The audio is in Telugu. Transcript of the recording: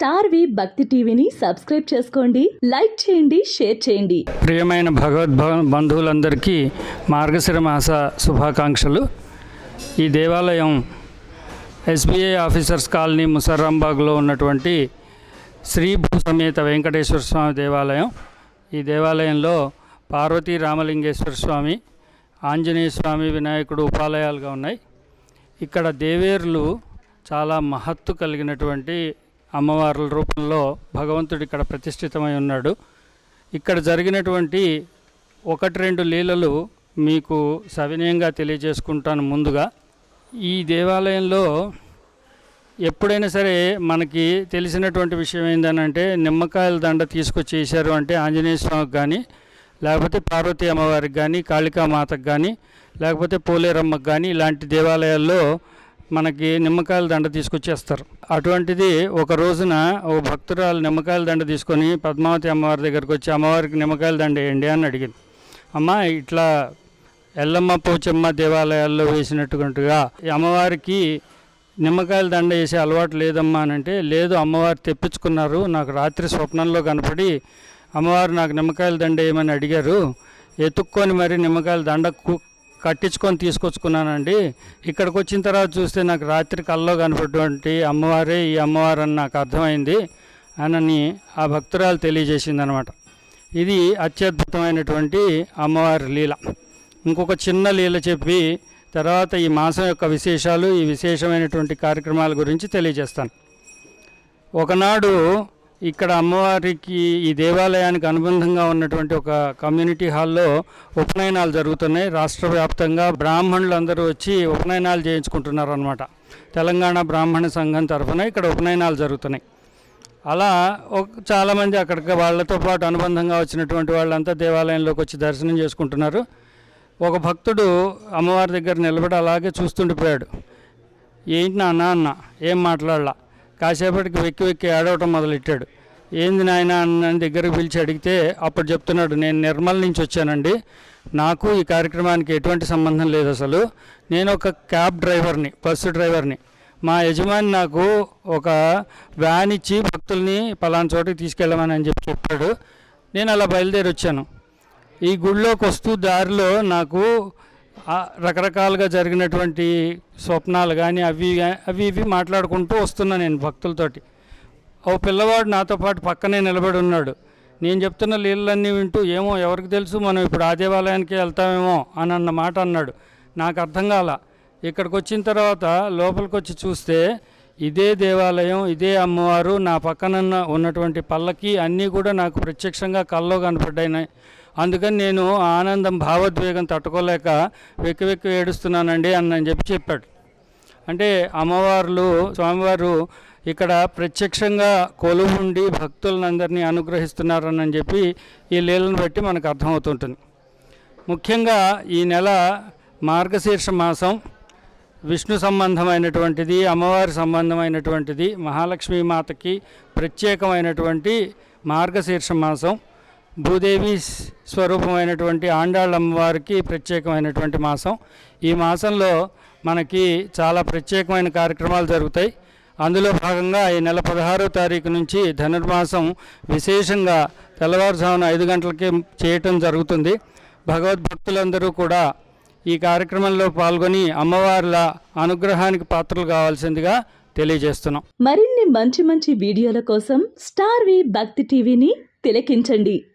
స్టార్ వి భక్తి టీవీని సబ్స్క్రైబ్ చేసుకోండి లైక్ చేయండి షేర్ చేయండి. ప్రియమైన భగవద్ బంధువులందరికీ మార్గశిర మాస శుభాకాంక్షలు. ఈ దేవాలయం ఎస్బీఐ ఆఫీసర్స్ కాలనీ ముసర్రాంబాగ్లో ఉన్నటువంటి శ్రీ భూ సమేత వెంకటేశ్వర స్వామి దేవాలయం. ఈ దేవాలయంలో పార్వతీ రామలింగేశ్వర స్వామి ఆంజనేయ స్వామి వినాయకుడు ఉపాలయాలుగా ఉన్నాయి. ఇక్కడ దేవేర్లు చాలా మహత్తు కలిగినటువంటి అమ్మవార్ల రూపంలో భగవంతుడు ఇక్కడ ప్రతిష్ఠితమై ఉన్నాడు. ఇక్కడ జరిగినటువంటి ఒకటి రెండు లీలలు మీకు సవినయంగా తెలియజేసుకుంటాను ముందుగా. ఈ దేవాలయంలో ఎప్పుడైనా సరే మనకి తెలిసినటువంటి విషయం ఏంటనంటే నిమ్మకాయల దండ తీసుకొచ్చి వేశారు అంటే ఆంజనేయ స్వామికి కానీ లేకపోతే పార్వతీ అమ్మవారికి కానీ కాళికామాతకు కానీ లేకపోతే పోలేరమ్మకు కానీ ఇలాంటి దేవాలయాల్లో మనకి నిమ్మకాయల దండ తీసుకొచ్చేస్తారు. అటువంటిది ఒక రోజున ఓ భక్తురాలు నిమ్మకాయల దండ తీసుకొని పద్మావతి అమ్మవారి దగ్గరికి వచ్చి అమ్మవారికి నిమ్మకాయల దండ వేయండి అని అడిగింది. అమ్మ ఇట్లా ఎల్లమ్మ పోచమ్మ దేవాలయాల్లో వేసినట్టుగా అమ్మవారికి నిమ్మకాయల దండ వేసే అలవాటు లేదమ్మా అని అంటే లేదు అమ్మవారు తెప్పించుకున్నారు. నాకు రాత్రి స్వప్నంలో కనపడి అమ్మవారు నాకు నిమ్మకాయల దండ వేయమని అడిగారు. ఎత్తుక్కొని మరి నిమ్మకాయల దండ కట్టించుకొని తీసుకొచ్చుకున్నానండి. ఇక్కడికి వచ్చిన తర్వాత చూస్తే నాకు రాత్రి కల్లో కనపడేటువంటి అమ్మవారే ఈ అమ్మవారు అని నాకు అర్థమైంది అని ఆ భక్తురాలు తెలియజేసింది అనమాట ఇది అత్యద్భుతమైనటువంటి అమ్మవారి లీల. ఇంకొక చిన్న లీల చెప్పి తర్వాత ఈ మాసం యొక్క విశేషాలు ఈ విశేషమైనటువంటి కార్యక్రమాల గురించి తెలియజేస్తాను. ఒకనాడు ఇక్కడ అమ్మవారికి ఈ దేవాలయానికి అనుబంధంగా ఉన్నటువంటి ఒక కమ్యూనిటీ హాల్లో ఉపనయనాలు జరుగుతున్నాయి. రాష్ట్ర వ్యాప్తంగా బ్రాహ్మణులు అందరూ వచ్చి ఉపనయనాలు చేయించుకుంటున్నారు అనమాట తెలంగాణ బ్రాహ్మణ సంఘం తరఫున ఇక్కడ ఉపనయనాలు జరుగుతున్నాయి. అలా చాలామంది అక్కడికి వాళ్ళతో పాటు అనుబంధంగా వచ్చినటువంటి వాళ్ళంతా దేవాలయంలోకి వచ్చి దర్శనం చేసుకుంటున్నారు. ఒక భక్తుడు అమ్మవారి దగ్గర నిలబడి అలాగే చూస్తుండిపోయాడు. ఏంటి నాన్న? అన్న. ఏం మాట్లాడలా? కాసేపటికి వెక్కి వెక్కి ఏడవటం మొదలెట్టాడు. ఏంది నాయన? అన్న దగ్గరికి పిలిచి అడిగితే అప్పుడు చెప్తున్నాడు నేను నిర్మల్ నుంచి వచ్చానండి. నాకు ఈ కార్యక్రమానికి ఎటువంటి సంబంధం లేదు అసలు. నేను ఒక క్యాబ్ డ్రైవర్ని బస్సు డ్రైవర్ని. మా యజమాని నాకు ఒక వ్యాన్ ఇచ్చి భక్తుల్ని పలానా చోటికి తీసుకెళ్ళమని అని చెప్పి చెప్పాడు. నేను అలా బయలుదేరి వచ్చాను. ఈ గుడిలోకి వస్తూ దారిలో నాకు రకరకాలుగా జరిగినటువంటి స్వప్నాలు కానీ అవి అవి ఇవి మాట్లాడుకుంటూ వస్తున్నా నేను భక్తులతోటి. ఓ పిల్లవాడు నాతో పాటు పక్కనే నిలబడి ఉన్నాడు. నేను చెప్తున్న లీలలన్నీ వింటూ ఏమో ఎవరికి తెలుసు మనం ఇప్పుడు ఆ దేవాలయానికి వెళ్తామేమో అని అన్న మాట అన్నాడు. నాకు అర్థం కాల. ఇక్కడికి వచ్చిన తర్వాత లోపలికి వచ్చి చూస్తే ఇదే దేవాలయం ఇదే అమ్మవారు నా పక్కనన్న ఉన్నటువంటి పల్లకి అన్నీ కూడా నాకు ప్రత్యక్షంగా కల్లో కనపడ్డాయి. అందుకని నేను ఆనందం భావోద్వేగం తట్టుకోలేక వెక్కి వెక్కి ఏడుస్తున్నానండి అని చెప్పి చెప్పాడు. అంటే అమ్మవార్లు స్వామివారు ఇక్కడ ప్రత్యక్షంగా కొలువుండి భక్తులందరినీ అనుగ్రహిస్తున్నారని చెప్పి ఈ లీలను బట్టి మనకు అర్థమవుతుంటుంది. ముఖ్యంగా ఈ నెల మార్గశీర్ష మాసం విష్ణు సంబంధమైనటువంటిది అమ్మవారి సంబంధమైనటువంటిది మహాలక్ష్మీ మాతకి ప్రత్యేకమైనటువంటి మార్గశీర్ష మాసం భూదేవి స్వరూపమైనటువంటి ఆండాళ్ళ అమ్మవారికి ప్రత్యేకమైనటువంటి మాసం. ఈ మాసంలో మనకి చాలా ప్రత్యేకమైన కార్యక్రమాలు జరుగుతాయి. అందులో భాగంగా ఈ నెల పదహారో తారీఖు నుంచి ధనుర్మాసం విశేషంగా తెల్లవారుజామున ఐదు గంటలకి చేయటం జరుగుతుంది. భగవద్భక్తులందరూ కూడా ఈ కార్యక్రమంలో పాల్గొని అమ్మవార్ల అనుగ్రహానికి పాత్రలు కావాల్సిందిగా తెలియజేస్తున్నాం. మరిన్ని మంచి మంచి వీడియోల కోసం స్టార్ వి భక్తి టీవీని తిలకించండి.